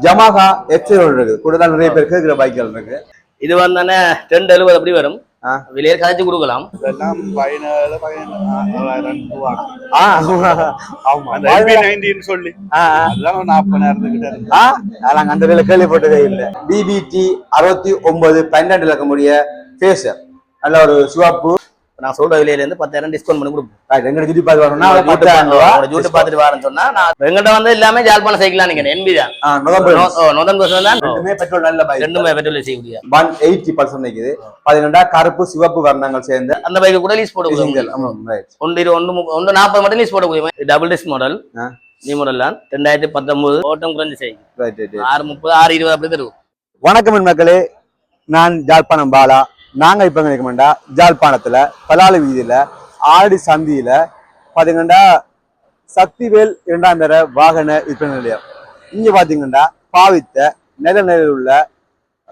ஜமாகா XL இருக்குது. கூடுதல் நிறைய பேர் கேட்கிற பைக்குகள் இருக்கு. இது வந்தானே ரெண்டு எழுபது அப்படி வரும். ஆ. வெளியே கதைச்சு கொடுக்கலாம். அந்த வேலை கேள்விப்பட்டதே இல்லை. பிபிடி அறுபத்தி ஒன்பது பன்னெண்டு இருக்கக்கூடிய ஃபேஸர் நல்ல ஒரு சிவப்பு. நான் சொல்ற விலையில இருந்து பத்தாயிரம் டிஸ்கவுண்ட் பண்ணி கொடுப்போம். Right, எங்க கிட்ட பார்த்து வரணும்னா ரூபா. ஜூட்டு பார்த்துட்டு வரேன்னு சொன்னா நான் எங்கிட்ட வந்து எல்லாமே ஜாழ்ப்பாணம் சைக்கிள் நினைக்கிறேன். என்பி தான். ஆ, நவம்பர் நொதன் பஸ் தான். ரெண்டுமே பெட்ரோல் நல்ல பைக் ரெண்டுமே பெட்ரோல் செய்யக்கூடிய ஒன் எயிட்டி பர்சன்ட் நிக்குது. பாத்தீங்கன்னா கருப்பு சிவப்பு வர்ணங்கள் சேர்ந்து அந்த பைக்கு கூட லீஸ் right. ஒன்று ஒன்று ஒன்று நாற்பது மட்டும் லீஸ் போடக்கூடிய double disc model. New model தான். ரெண்டாயிரத்தி பத்தொன்பது ஓட்டம் குறைஞ்சு செய்யும். ஆறு முப்பது ஆறு இருபது அப்படி தருவோம் வணக்கம் மக்களே. நான் ஜாழ்ப்பாணம் பாலா. நாங்க இப்ப எங்க இருக்கோம்டா ஜாழ்ப்பாணத்துல பலாலு வீதியில ஆடி சந்தியில பாத்தீங்கன்னா சக்திவேல் இரண்டாம் தர வாகன விற்பனை நிலையம். இங்க பாத்தீங்கன்னா பாவித்த நில நிலையில் உள்ள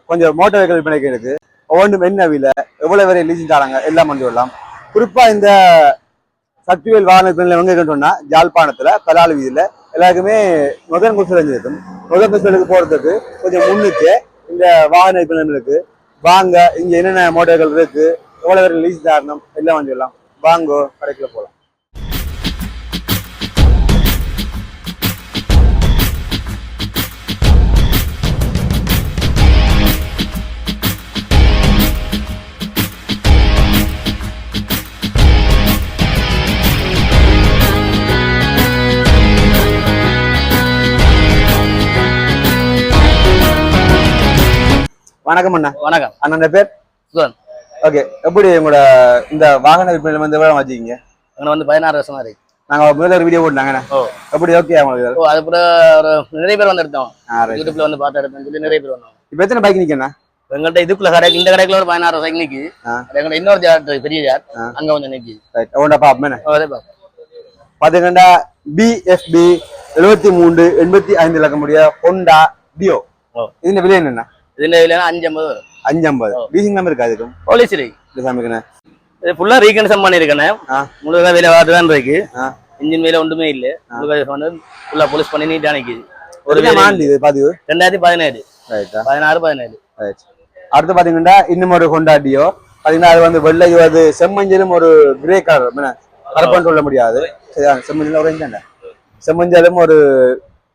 கொஞ்சம் மோட்டார் வெஹிக்கிள் விற்பனைக்கு இருக்கு. ஒவ்வொன்றும் என்ன விலை எவ்வளவு வரை லீசிங் தராங்க எல்லாம் வந்து வரலாம் குறிப்பா இந்த சக்திவேல் வாகன விற்பனை நிலையம் எங்கே சொன்னா ஜாழ்ப்பாணத்தில் பலாலு வீதியில எல்லாருக்குமே முதன் குசல் இருக்கும் முதன் குசலுக்கு போறதுக்கு கொஞ்சம் முன்னுக்கு இந்த வாகன விற்பனை இருக்குது வாங்க இங்க என்னென்ன மோட்டார்கள் இருக்கு எவ்வளவு பேர் லீஸ் தரணும் எல்லாம் வாங்கிடலாம் வாங்கோ கடைக்குள்ள போகலாம் வணக்கம் அண்ணா. வணக்கம். அண்ணன் பேர்? சுதன். ஓகே. எப்படி உங்களோட இந்த வாகன விற்பனை வந்து எவ்வளவு வச்சுக்கீங்க? அங்கே வந்து பதினாறு வருஷமா இருக்கு. நாங்க முதல்ல ஒரு வீடியோ போட்டாங்கண்ணே ஓ. எப்படி ஓகே அவங்களுக்கு ஓ அதுக்கப்புறம் ஒரு நிறைய பேர் வந்து எடுத்தோம். யூடியூப்ல வந்து பாட்டு எடுத்தோம் சொல்லி நிறைய பேர் வந்தோம். இப்போ எத்தனை பைக் நிக்கண்ணா எங்கள்கிட்ட இதுக்குள்ள கடைக்கு இந்த கடைக்குள்ள ஒரு பதினாறு சைக்கிள் நிக்கு எங்கள்கிட்ட இன்னொரு ஜார் பெரிய ஜார் அங்க வந்து நிக்கி ஒன்றா பாப்பேன் பாத்துக்கண்டா பிஎஃபி எழுபத்தி மூணு எண்பத்தி ஐந்து இலக்க முடிய ஹொண்டா டியோ இதுல விலை என்னண்ணா இதுல இல்லைன்னா அஞ்சு ஐம்பது வரும் அஞ்சு ஐம்பது லீசிங் நம்பர் இருக்கா அதுக்கும் போலீஸ் இருக்கு இந்த சாமிக்குண்ணே இது ஃபுல்லா ரீகன்சம் பண்ணிருக்கேன். முழுக்க வேலை வாட்டு தான் இருக்கு ஆ. இன்ஜின் வேலை ஒன்றுமே இல்ல முழுக்க வந்து ஃபுல்லா போலீஸ் பண்ணி நீட்டா நிக்குது ஒரு இது பதிவு ரெண்டாயிரத்தி பதினேழு பதினாறு பதினேழு அடுத்து பாத்தீங்கன்னா இன்னும் ஒரு ஹோண்டா டியோ பாத்தீங்கன்னா அது வந்து வெள்ளை அது செம்மஞ்சளும் ஒரு கிரே கலர் என்ன கருப்பன்னு சொல்ல முடியாது சரியா ஒரு தானே செம்மஞ்சளும் ஒரு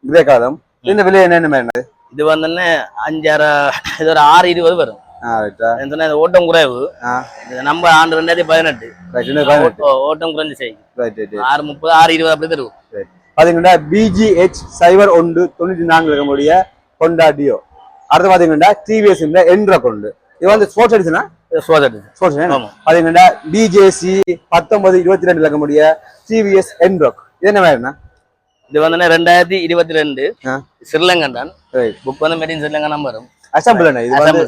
கிரே கலரும் இந்த விலை என்னென்ன இது வந்து அஞ்சாறு இது ஒரு ஆறு இருபது வரும். ஓட்டம் குறைவு. நம்ம ஆண்டு ரெண்டாயிரத்தி பதினெட்டு. ஓட்டம் குறைஞ்சு செய்யும் ஆறு முப்பது ஆறு இருபது அப்படி தருவோம். பாத்தீங்கன்னா பிஜிஹெச் சைபர் ஒன்று தொண்ணூற்றி நான்கு இருக்கக்கூடிய ஹோண்டா டியோ அடுத்து பாத்தீங்கன்னா டிவிஎஸ் என்ற கொண்டு இது வந்து ஸ்போர்ட்ஸ் ஆமா. பாத்தீங்கன்னா பிஜேசி பத்தொன்பது இருபத்தி ரெண்டு இருக்கக்கூடிய டிவிஎஸ் என்ரோக் இது என்ன வேறுண்ணா இது வந்து ரெண்டாயிரத்தி இருபத்தி ரெண்டு. ஸ்ரீலங்கன் தான். புக் வந்து மேட் இன் ஸ்ரீலங்கா நம்பரும் அசம்பிள் வந்து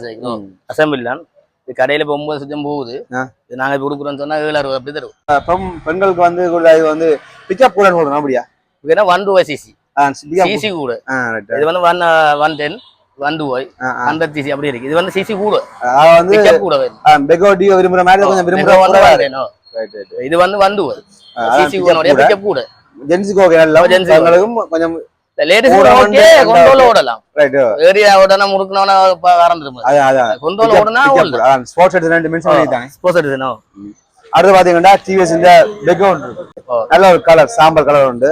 அசம்பிள் தான். இது கடையில இப்போ ஒன்பது சுத்தம் போகுது. இது நாங்க இப்போ கொடுக்குறோம்னு சொன்னா ஏழு அறுபது அப்படி தருவோம். பெண் பெண்களுக்கு வந்து இது வந்து பிக்கப் கூட சொல்றோம் அப்படியா? இதுனா ஒன் டூ சிசி சிசி கூட. இது வந்து ஒன் ஒன் டென் ஆ, ஆ. ஹண்ட்ரட் சிசி அப்படி இருக்கு. இது வந்து சிசி கூட. வந்து கூட வேணும். ஆ, பெகோ டியோ விரும்புற மாதிரி கொஞ்சம் விரும்புற இது வந்து வந்து சிசி கூட. பிக்கப் கூட. ஜென்ஸுக்கு ஓகே க்கு பெண்களுக்கும் கொஞ்சம் லேடிஸ் ஓகே கொண்டோல ஓடலாம். ரைட் ஏரியா ஓடனா முறுக்கணும்னா ஆரம்பிச்சிருமா அதான் அதான் கொண்டோல ஓடனா ஓடலாம் ஸ்போர்ட்ஸ் எடுத்து ரெண்டு மென்ஷன் பண்ணிட்டாங்க. ஸ்போர்ட்ஸ் எடுத்துனோ அடுத்து பாத்தீங்கன்னா டிவிஎஸ் இந்த பெக்ரவுண்ட் இருக்கு. நல்ல ஒரு கலர் சாம்பல் கலர் உண்டு.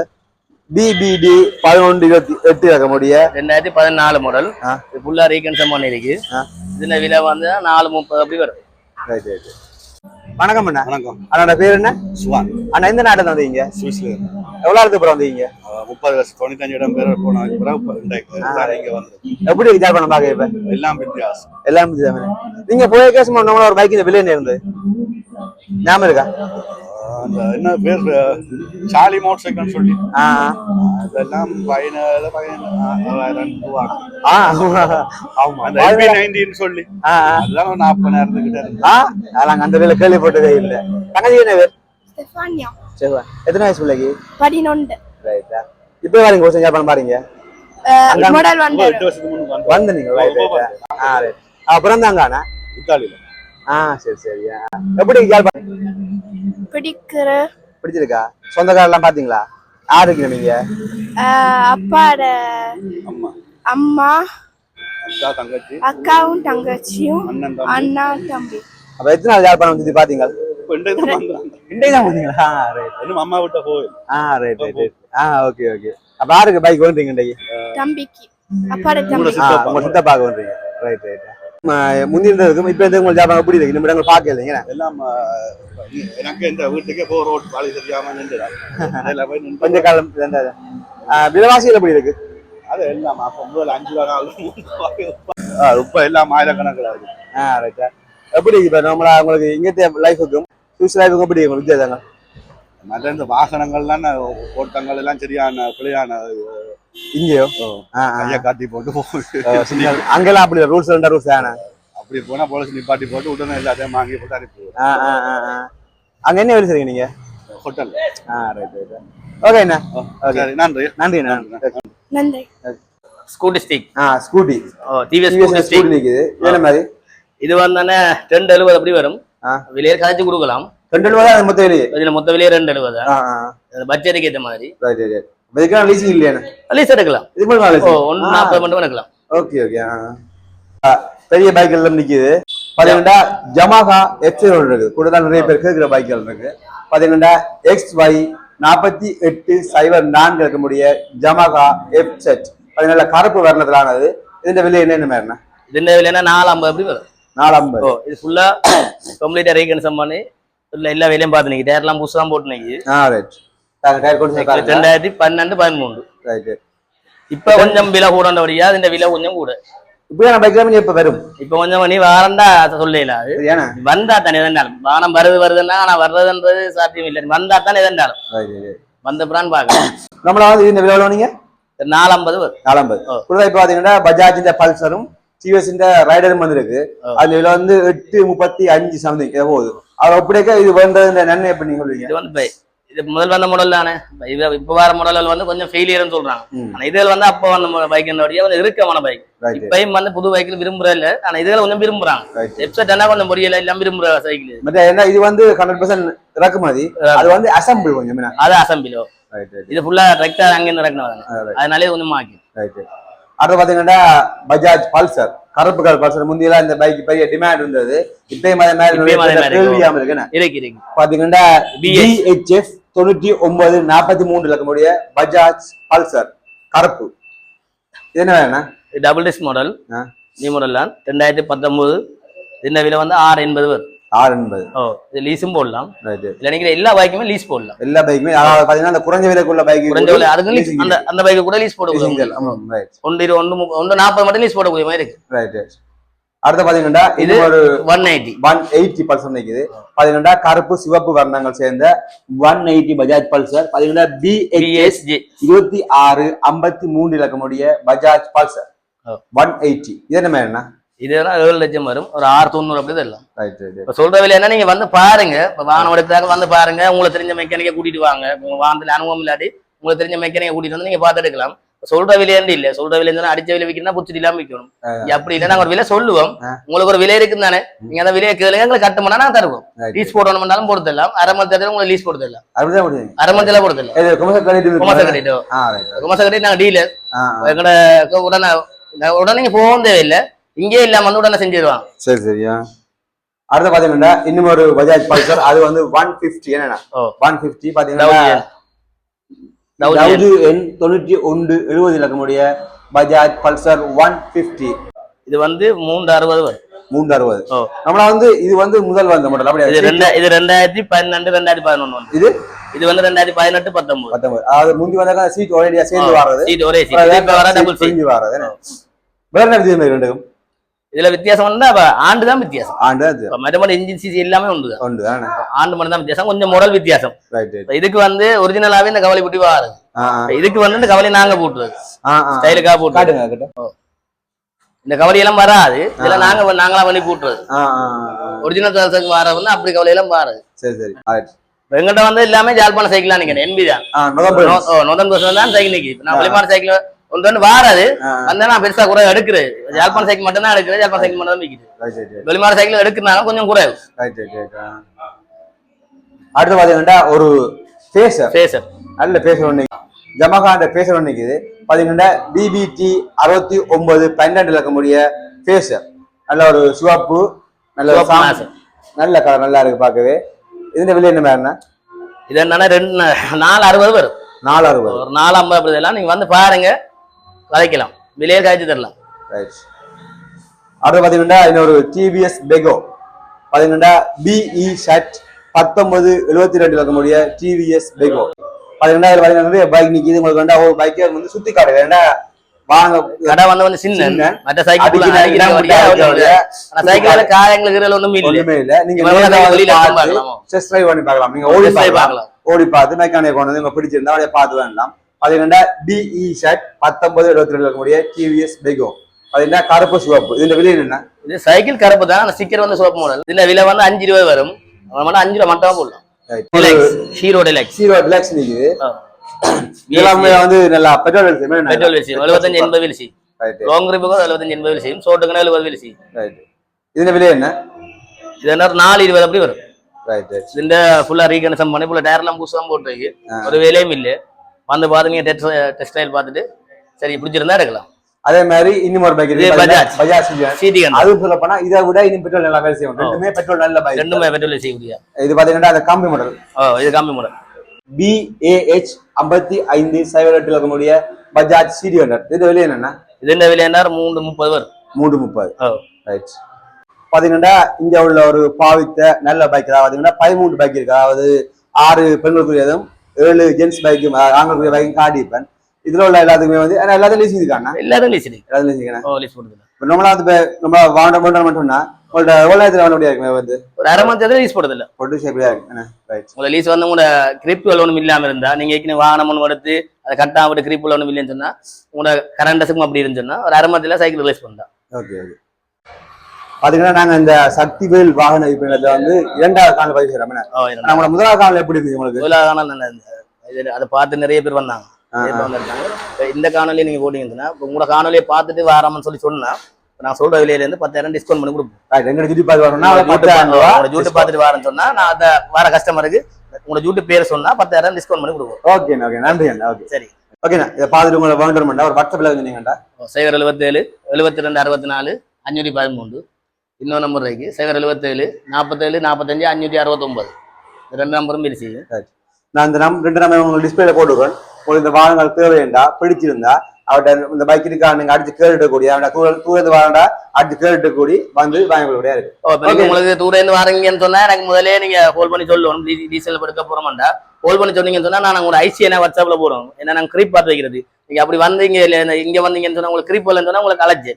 பிபிடி பதினொன்று இருபத்தி எட்டு இருக்கக்கூடிய ரெண்டாயிரத்தி பதினாலு மாடல் ஃபுல்லா ரீகன்சம் பண்ணிருக்கு. இதுல விலை வந்து நாலு முப்பது அப்படி வரும். ரைட் ரைட் வணக்கம் அண்ணா. வணக்கம். அண்ணா பேர் என்ன? சுவான். அண்ணா இந்த நாட்டில் வந்தீங்க? சுவிஸ்ல எவ்வளோ இடத்துக்கு அப்புறம் வந்தீங்க? முப்பது வருஷம் தொண்ணூத்தஞ்சு இடம் பேர் போன இங்க வந்து எப்படி விசார் பண்ண பாக்க இப்ப? எல்லாம் வித்தியாசம். எல்லாம் புரியுதா? நீங்க போய கேஸ் நம்மளோட ஒரு பைக் இந்த விலை என்ன இருந்தது? ஞாபகம் இருக்கா? அந்த என்ன பேர் சாலி மோட்டர் சைக்கிள் சொல்லி அதெல்லாம் பதினேழு ஆ ஆமா அந்த எம்பி நைன்டின்னு சொல்லி. அதெல்லாம் கிட்ட இருக்கு ஆ நாங்க அந்த வேலை கேள்விப்பட்டதே இல்ல. தங்கச்சி என்ன பேர்? ஸ்டெஃபானியா. சரி வா. எத்தனை வயசு பிள்ளைக்கு? பதினொன்று. ரைட்டா இப்போ வரீங்க ஒரு செஞ்சா பண்ண பாருங்க. மாடல் வந்து வந்து நீங்க ரைட் ஆ ரைட் அப்புறம் தாங்க இத்தாலியில. ஆ சரி சரி. எப்படி யார் பிடிக்கிற பிடிச்சிருக்கா? சொந்தக்காரெல்லாம் பாத்தீங்களா? யாருக்கு நீங்க ஆஹ், அப்பாட அம்மா. அக்கா தங்கச்சி. அக்காவும் தங்கச்சியும் அண்ணா தம்பி. அப்ப எத்தனை நாள் பாத்தீங்க தான் போனீங்களா ரைட் இன்னும் அம்மா விட்ட ஆ ரைட் ரைட் ரைட் ஆ ஓகே ஓகே அப்ப யாருக்கு பைக் வேண்டுறீங்க இன்றைக்கு? தம்பிக்கு. அப்பாட தம்பி. உங்க சித்தப்பாக்கு வேண்டுறீங்க ரைட் ரைட் முந்தி இருந்ததுக்கும் இப்ப இருந்தது உங்களுக்கு ஜாபகம் எப்படி இருக்கு இந்த இடங்கள் பார்க்க இல்லைங்க எல்லாம் எனக்கு இந்த வீட்டுக்கே போ ரோட் பாலி தெரியாம நின்றுடாங்க கொஞ்ச காலம் விலைவாசிகள் எப்படி இருக்கு? அது எல்லாம் அப்போ முதல்ல அஞ்சு ரூபா நாலு இப்போ எல்லாம் ஆயிரக்கணக்கில் இருக்கு ஆ ரைட் எப்படி இப்ப நம்மளா உங்களுக்கு இங்கത്തെ லைஃபுக்கும் சுவிஸ் லைஃபுக்கும் எப்படி உங்களுக்கு வித்தியாசங்க மற்ற இந்த வாகனங்கள்லாம் ஓட்டங்கள் எல்லாம் சரியான பிழையான இங்கேயோ? ஆ ஆ. கையை காட்டி போட்டு போகுது. அங்கெல்லாம் அப்படி ரூல்ஸ் ரெண்டா ரூல்ஸ் தானே? அப்படி போனா போலீஸ் நிப்பாட்டி போட்டு உடனே எல்லாத்தையும் வாங்கி போட்டு அனுப்பி ஆ ஆ ஆ ஆ. அங்க என்ன வேலை செய்றீங்க நீங்க? ஹோட்டல் ஆ ரைட் ரைட் ஓகே அண்ணா. ஓகே நன்றி. நன்றி நன்றி ஸ்கூட்டி ஸ்டிக் ஆ ஸ்கூட்டி ஓ டிவிஎஸ் ஸ்கூட்டி ஸ்டிக் நிக்குது என்ன மாதிரி? இது வந்து ரெண்டு எழுபது அப்படி வரும். ஆ. விலையை கதைச்சு கொடுக்கலாம். ரெண்டு தான் மொத்த வெளியே? இதுல மொத்த விலையே ரெண்டு எழுபது பட்ஜெட்டுக்கு ஏற்ற மாதிரி. ரைட் ரைட் இதுக்கான லீசிங் இல்லையா லீஸ் எடுக்கலாம். இது மட்டும் ஓ ஒன்று நாற்பது மட்டும் எடுக்கலாம். ஓகே ஓகே பெரிய பைக் எல்லாம் நிக்குது. பாத்தீங்கன்னா ஜமாகா எக்ஸ் இருக்கு. கூடுதல் நிறைய பேர் கேட்கிற பைக்கள் இருக்கு. பாத்தீங்கன்னா எக்ஸ் ஒய் நாற்பத்தி எட்டு சைபர் நான்கு இருக்கக்கூடிய ஜமாகா எஃப் செட் பாத்தீங்கன்னா கருப்பு வர்ணத்திலானது இதுன்ற விலை என்னென்ன மாதிரிண்ணா இதுல விலைன்னா நாலு ஐம்பது அப்படி வரும். நாலு ஐம்பது. இது ஃபுல்லா கம்ப்ளீட்டா ரீகன்சம் பண்ணி இல்ல எல்லா வேலையும் பார்த்து நிக்கி டயர்லாம் புதுசா போட்டு நிக்கி ஆ ரைட் டயர் கொடுத்து ரெண்டாயிரத்தி பன்னெண்டு பதிமூணு ரைட் இப்ப கொஞ்சம் விலை கூடண்டபடியா இந்த விலை கொஞ்சம் கூட. இப்படியான பைக் எல்லாம் இப்ப வரும்? இப்ப கொஞ்சம் நீ வாரண்டா சொல்லல அது. வந்தா தானே எதனாலும். வானம் வருது வருதுன்னா ஆனா வர்றதுன்றது சாத்தியம் இல்லை. வந்தா தானே எதனாலும். வந்த பிரான் பாக்கலாம் நம்மள வந்து இந்த விலை நீங்க? நாலு ஐம்பது வரும். நாலம்பது. புதுதா இப்ப பாத்தீங்கன்னா பஜாஜ் இந்த பல்சரும் டிவிஎஸ் இந்த ரைடரும் வந்திருக்கு. அதுல வந்து எட்டு முப்பத்தி அஞ்சு சம்திங் போகுது. அவர் அப்படியே இது இந்த நன்மை எப்படி நீங்க சொல்றீங்க. இது வந்து இது முதல் வந்த மாடல் தானே. இப்ப வர மாடல் வந்து கொஞ்சம் ஃபெயிலியர்னு சொல்றாங்க. ஆனா இதுல வந்து அப்ப வந்த பைக் வந்து இறுக்கமான பைக் இப்பயும் வந்து புது பைக்கில் விரும்புற இல்ல ஆனா இதுல கொஞ்சம் விரும்புறாங்க. வெப்சைட் என்ன கொஞ்சம் முடியல எல்லாம் விரும்புற சைக்கிள் மற்ற என்ன இது வந்து ஹண்ட்ரட் பர்சன்ட் இறக்குமதி. அது வந்து அசம்பிள் கொஞ்சம் அது அசம்பிளோ இது ஃபுல்லா டிராக்டர் அங்கே இறக்கணும் அதனாலே கொஞ்சம் மாக்கி அடுத்து பாத்தீங்கன்னா பஜாஜ் பல்சர் கருப்பு கலர் பல்சர். முந்தியெல்லாம் இந்த பைக் பெரிய டிமாண்ட் இருந்தது. இப்பயும் அதே மாதிரி பாத்தீங்கன்னா. பிஹெச்எஃப் தொண்ணூற்றி ஒன்பது நாற்பத்தி மூன்று இருக்கக்கூடிய பஜாஜ் பல்சர் கருப்பு. இது என்ன இது double disc model. New model தான். ரெண்டாயிரத்தி பத்தொன்பது. இந்த விலை வந்து ஆறு எண்பது வரும். ஆறு எண்பது ஓ இது லீஸும் போடலாம். நினைக்கிற எல்லா பைக்குமே லீஸ் போடலாம். எல்லா பைக்குமே பாத்தீங்கன்னா அந்த குறைஞ்ச விலைக்குள்ள பைக் குறைஞ்ச விலை அதுக்கு lease- அந்த அந்த பைக்கு கூட லீஸ் போடக்கூடிய ஆமா ரைட் ஒன்று இரு ஒன்று ஒன்று நாற்பது மட்டும் லீஸ் போடக்கூடிய மாதிரி இருக்கு. ரைட் அடுத்து பாத்தீங்கன்னா இது ஒரு one eighty one eighty Pulsar நிக்குது. பாத்தீங்கன்னா கருப்பு சிவப்பு வர்ணங்கள் சேர்ந்த ஒன் எயிட்டி பஜாஜ் பல்சர் பாத்தீங்கன்னா பிஎஸ் பிஎஸ்ஜி இருபத்தி ஆறு ஐம்பத்தி மூன்று இலக்கமுடைய பஜாஜ் பல்சர். ஒன் எயிட்டி இது என்ன? மாதிரிண்ணா இதெல்லாம் ஏழு லட்சம் வரும். ஒரு ஆறு தொண்ணூறு அப்படி ரைட் இப்ப சொல்ற விலை என்ன? நீங்க வந்து பாருங்க. இப்ப வாகனம் எடுத்தாக்க வந்து பாருங்க. உங்களுக்கு தெரிஞ்ச மெக்கானிக்க கூட்டிட்டு வாங்க. உங்க வாகனத்துல அனுபவம் இல்லாட்டி உங்களுக்கு தெரிஞ்ச மெக்கானிக்க கூட்டிட்டு வந்து நீங்க பார்த்து எடுக்கலாம். சொல்ற விலையாண்டு இல்ல. சொல்ற விலை இருந்தா அடிச்ச விலை விற்கணும் புடிச்சிட்டு இல்லாம விற்கணும். இங்க அப்படி இல்லை நாங்க ஒரு விலை சொல்லுவோம். உங்களுக்கு ஒரு விலை இருக்குன்னு தானே? நீங்க அந்த விலையை கேளுங்க. எங்களுக்கு கட்டுமனா நாங்க தருவோம். லீஸ் போடணும்னாலும் போட்டு தரலாம். அரை மணி நேரத்துல உங்களுக்கு லீஸ் போட்டு தரலாம். அரை மணி நேரத்துல போட்டு தரலாம். குமச கழிட்டு குமாச கட்டிட்டோ கட்டி நாங்க டீலர். எங்கட உடனே உடனே நீங்க போகவும் தேவையில்லை இங்கே இல்லாம வந்து உடனே செஞ்சிருவாங்க சரி சரியா அடுத்து பாத்தீங்கன்னா இன்னும் ஒரு பஜாஜ் பல்சர் அது வந்து ஒன் பிப்டி என்னன்னா. ஒன் பிப்டி பாத்தீங்கன்னா தொண்ணூற்றி ஒன்று எழுபது இலக்கமுடைய பஜாஜ் பல்சர் ஒன் பிப்டி இது வந்து மூன்று அறுபது வரும். மூன்று அறுபது. நம்மள வந்து இது வந்து முதல் வந்த மாடல் அப்படியா? இது ரெண்டாயிரத்தி பன்னெண்டு ரெண்டாயிரத்தி பதினொன்று இது? இது வந்து ரெண்டாயிரத்தி பதினெட்டு பத்தொன்பது. பத்தொன்பது. அதாவது முந்தி வந்தாக்க சீட் ஒரேடியா சேர்ந்து வர்றது. சீட் ஒரே சீட் இப்ப வர டபுள் பிரிஞ்சு வர்றது என்ன? வேற என்ன வித்தியாசம் ரெண்டுக்கும்? இதுல வித்தியாசம் வந்து அப்ப ஆண்டு தான் வித்தியாசம். ஆண்டு அது இப்ப மறுபடி இன்ஜின் சிசி எல்லாமே உண்டு தானே ஆண்டு மட்டும் தான் வித்தியாசம். கொஞ்சம் மாடல் வித்தியாசம். இதுக்கு வந்து ஒரிஜினலாவே இந்த கவலை புட்டி வாரு. இதுக்கு வந்து இந்த கவலை நாங்க போட்டுறது. ஆ ஸ்டைலுக்காக கிட்ட இந்த கவலை எல்லாம் வராது இதுல நாங்க நாங்களா பண்ணி போட்டுறது. ஒரிஜினல் தலத்துக்கு வர வந்து அப்படி கவலை எல்லாம் வாராது. சரி சரி. எங்கிட்ட வந்து எல்லாமே ஜாழ்ப்பாண சைக்கிள் நினைக்கிறேன் என்பி தான். ஆ நவம்பர் நோ- ஓ, நூத்தன் பஸ் தான் சைக்கிள் இப்ப நான் வெளிமாட சைக்கிள் ஒன்று ஒன்று வாராது வந்தா நான் பெருசா குறை எடுக்கிறேன் ஜாழ்ப்பாண சைக்கிள் மட்டும் தான் எடுக்கிறேன் ஜாழ்ப்பாண சைக்கிள் மட்டும் தான் விற்கிது வெளிமாட சைக்கிள் எடுக்கிறனால கொஞ்சம் ஆ. அடுத்து பாத்தீங்கன்னா ஒரு ஃபேஸர் பேசர் நல்ல ஃபேஸர் ஒன்று ஜமகாண்ட பேச நிற்குது பாத்தீங்கன்னா டிபிடி அறுபத்தி ஒன்பது பன்னெண்டுல இருக்கக்கூடிய ஃபேஸர் நல்ல ஒரு சிவப்பு நல்ல. நல்ல கலர் நல்லா இருக்கு பார்க்கவே. இதுல விலை என்ன மாதிரிண்ணா இது என்னன்னா ரெண்டு நாலு அறுபது வரும். நாலு அறுபது. ஒரு நாலு ஐம்பது அப்படி இதெல்லாம் நீங்க வந்து பாருங்க. கதைக்கலாம். விலையே காய்ச்சி தரலாம். ரைட் அடுத்து பாத்தீங்கன்னா இன்னொரு டிவிஎஸ் பெகோ பாத்தீங்கன்னா பிஇ ஷர்ட் பத்தொன்பது எழுபத்தி ரெண்டுல இருக்கக்கூடிய டிவிஎஸ் பெகோ பாத்தீங்கன்னா இதுல பாத்தீங்கன்னா நிறைய பைக் நிக்குது. உங்களுக்கு வந்து ஒரு பைக்கை வந்து சுத்தி காட்டுது. ஏன்னா வாங்க கடை வந்து வந்து சின்ன. மற்ற சைக்கிள் சைக்கிள் காயங்களுக்கு இதுல ஒண்ணும் இல்ல. ஒண்ணுமே இல்ல. நீங்க? டெஸ்ட் டிரைவ் பண்ணி பார்க்கலாம். நீங்க ஓடி பார்க்கலாம். ஓடி பார்த்து மெக்கானிக் கொண்டு வந்து பிடிச்சிருந்தா அப்படியே பார்த்து வேண்டாம் பாத்தீங்கன்னா டிஇ ஷர்ட் பத்தொன்பது எழுபத்தி ரெண்டுல இருக்கக்கூடிய டிவிஎஸ் பெகோ பாத்தீங்கன்னா கருப்பு சிவப்பு. இதுல விலை என்ன இது சைக்கிள் கருப்பு தான். ஆனா ஸ்டிக்கர் வந்து சோப்பு மாடல் இதுல விலை வந்து அஞ்சு ரூபாய் வரும். அஞ்சு ரூபா மட்டும் போடலாம். டிலக்ஸ் ஹீரோ டிலக்ஸ் நிக்குது. எல்லாமே வந்து நல்லா பெட்ரோல் எழுபத்தஞ்சு எண்பது ரைட் லாங் ட்ரிப்புக்கு எழுபத்தஞ்சு எண்பது எழுபது இதுல விலை என்ன? இது என்ன? நாலு இருபது அப்படி வரும். இதுல ஃபுல்லா ரீகனசம் பண்ணி ஃபுல்லா டயர்லாம் புதுசாக போட்டுருக்கு. ஒரு வேலையும் இல்ல. வந்து பார்த்து நீங்க டெஸ்ட் டெஸ்ட் டைல் பார்த்துட்டு சரி பிடிச்சிருந்தா எடுக்கலாம். அதே மாதிரி இன்னும் ஒரு பைக் இது பஜாஜ். பஜாஜ் சிஜன் சிடி கண்டு. அது சொல்ல போனா இதை விட இன்னும் பெட்ரோல் நல்லா வேலை செய்யும். ரெண்டுமே பெட்ரோல் நல்ல பைக் ரெண்டுமே பெட்ரோல் செய்யக்கூடிய. இது பாத்தீங்கன்னா அந்த காம்பி மாடல் ஓ இது காமி மாடல் பிஏஹெச் ஐம்பத்தி ஐந்து சைபர் எட்டில் இருக்கக்கூடிய பஜாஜ் சிடி ஹண்ட்ரட் இது வெளியே என்னன்னா? இது என்ன விலை என்ன? மூணு முப்பது வரும். மூன்று முப்பது. ரைட் பாத்தீங்கன்னா இங்க உள்ள ஒரு பாவித்த நல்ல பைக் அதாவது பாத்தீங்கன்னா பதிமூன்று பைக் இருக்கு. அதாவது ஆறு பெண்களுக்குரியதும் ஏழு ஜென்ஸ் பைக்கும் ஆண்களுக்குரிய பைக்கும் காட்டியிருப்பேன் இதுல உள்ள எல்லாத்துக்குமே வந்து ஆனா எல்லாத்தையும் லீசிங் இருக்காண்ணா எல்லாரும் எல்லாத்தையும் லீசிங் ஓ லீஸ் போடுது இப்போ நம்மளா இப்ப நம்ம வாண்ட மட்டும் மட்டும்னா உங்கள்ட்ட எவ்வளோ நேரத்தில் வாங்க முடியாது இருக்குமே வந்து ஒரு அரை மணி நேரத்துல லீஸ் போடுறது இல்ல பொட்டு ஷேப்லையா இருக்கு ரைட் உங்களை லீஸ் வந்து உங்களோட கிரிப்புகள் ஒன்றும் இல்லாம இருந்தா நீங்க ஏற்கனவே வாகனம் எடுத்து அதை கட்டாம விட்டு கிரிப்புகள் ஒன்றும் இல்லைன்னு சொன்னா உங்களோட கரண்டஸுக்கும் அப்படி இருந்துச்சுன்னா ஒரு அரை மணி நேரத்துல சைக்கிள் ரிலீஸ் பண்ணலாம் ஓகே ஓகே பாத்தீங்கன்னா நாங்க இந்த சக்திவேல் வாகன விற்பனையில வந்து இரண்டாவது காலம் பதிவு செய்யறோம். நம்மளோட முதலாவது காலம் எப்படி இருக்கு உங்களுக்கு? முதலாவது காணல் நல்லா இருந்தது. அதை பார்த்து நிறைய பேர் வந்தாங்க. இந்த காணொலியை நீங்க போட்டீங்கன்னா உங்களோட காணொலியை பார்த்துட்டு வாராமன்னு சொல்லி சொன்னா நான் சொல்ற விலையில இருந்து பத்தாயிரம் டிஸ்கவுண்ட் பண்ணி கொடுப்போம். எங்க ஜூட்டி பார்த்து வரணும்னா உங்களோட ஜூட்டு பார்த்துட்டு வரேன்னு சொன்னா நான் அதை வர கஸ்டமருக்கு உங்களோட ஜூட்டு பேர் சொன்னா பத்தாயிரம் டிஸ்கவுண்ட் பண்ணி கொடுப்போம். ஓகே ஓகே நன்றி ஓகே சரி. ஓகேண்ணா இதை பார்த்துட்டு உங்களை வேண்டணும்டா ஒரு வாட்ஸ்அப்ல சொன்னீங்கடா சைபர் எழுபத்தேழு எழுபத்தி ரெண்டு அறுபத்தி நாலு அஞ்சூற்றி பதிமூன்று. இன்னொரு நம்பர் இருக்கு. சைபர் எழுபத்தேழு நாற்பத்தேழு நாற்பத்தஞ்சு அஞ்சூற்றி அறுபத்தொம்பது ரெண்டு நம்பரும் பிரிச்சு நான் இந்த நம் ரெண்டு நம்பர் உங்களுக்கு டிஸ்பிளேல போட்டுருக்கேன். உங்களுக்கு இந்த வாகனங்கள் தேவையண்டா? பிடிச்சிருந்தா? அவர்கிட்ட இந்த பைக் இருக்கா? நீங்க அடிச்சு கேட்டுக்கூடிய அவன் தூர தூரத்து வாங்கடா அடிச்சு கேட்டு கூடி வந்து வாங்கி கொடுக்க இருக்கு. உங்களுக்கு தூரம் இருந்து வரீங்கன்னு சொன்னா எனக்கு முதலே நீங்க ஹோல் பண்ணி சொல்லணும். டீசல் எடுக்க போறோம்டா ஹோல் பண்ணி சொன்னீங்கன்னு சொன்னா நான் உங்களோட ஐசி என்ன வாட்ஸ்அப்ல போடுவோம் ஏன்னா நாங்க கிரிப் பார்த்து வைக்கிறது. நீங்க அப்படி வந்தீங்க இங்க வந்தீங்கன்னு சொன்னா உங்களுக்கு கிரிப் இல்லைன்னு சொன்னா உங்களுக்கு அழைச்சு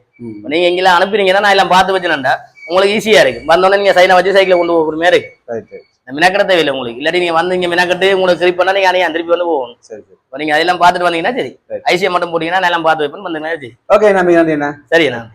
நீங்க எங்கெல்லாம் அனுப்புறீங்கன்னா நான் எல்லாம் பார்த்து வச்சுனேன்டா. உங்களுக்கு ஈஸியா இருக்கு. வந்தோடனே நீங்க சைனை வச்சு சைக்கிள் கொண்டு போகிற இருக்கு. ரைட் ரைட் மினக்கட தேவையில்லை உங்களுக்கு. இல்லாட்டி நீங்க வந்து இங்க மினக்கட்டு உங்களுக்கு கிரிப் பண்ணா நீங்க அணையா திருப்பி வந்து போகணும். சரி இப்ப நீங்க அதெல்லாம் பார்த்துட்டு வந்தீங்கன்னா சரி. ஐசியை மட்டும் போட்டீங்கன்னா நான் எல்லாம் பார்த்து வைப்பேன் வந்தீங்கன்னா சரி. ஓகே நம்பி நன்றி என்ன? சரி நான்